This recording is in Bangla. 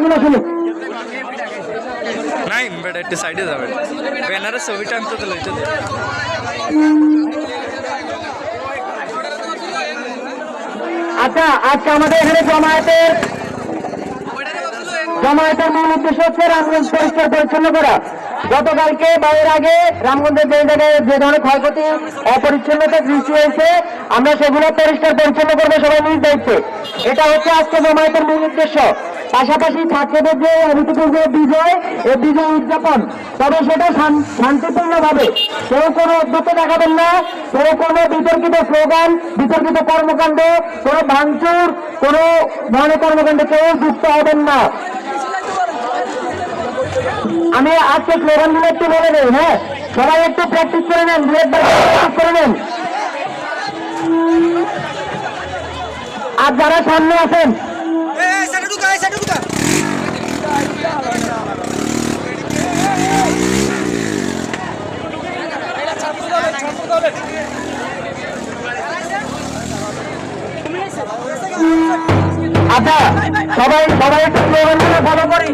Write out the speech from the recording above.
স্লোগানগুলো শুনুক নাই বেটা একটু সাইডে যাবে। ব্যানারের ছবিটা আনতে তো লইতে আচ্ছা আজকে আমাদের এখানে জমায়েতের জমায়েতের মূল উদ্দেশ্য হচ্ছে রামগঞ্জ পরিষ্কার পরিচ্ছন্ন করা। গতকালকে বা এর আগে রামগঞ্জের যে জায়গায় যে ধরনের ক্ষয়ক্ষতি অপরিচ্ছন্নতা সৃষ্টি হয়েছে আমরা সেগুলো পরিষ্কার পরিচ্ছন্ন করব সবাই নিজ দায়িত্বে এটা হচ্ছে আজকে জমায়েতের মূল উদ্দেশ্য। পাশাপাশি ছাত্রদের যে অভূতপূর্ব বিজয় এই বিজয় উদযাপন, তবে সেটা শান- শান্তিপূর্ণভাবে। কেউ কোনো উদ্যোগ দেখাবেন না, কেউ কোনো বিতর্কিত স্লোগান বিতর্কিত কর্মকাণ্ড, কোনো ভাঙচুর, কোনো ধরনের কর্মকাণ্ডে কেউ যুক্ত হবেন না। আমি আজকে স্লোগানগুলো একটু বলে দেই হ্যাঁ? সবাই একটু প্র্যাকটিস করে নেন, দু একবার প্র্যাকটিস করে নেন। আর যারা সামনে আছেন আচ্ছা সবাই সবাই একটু ফলো করি।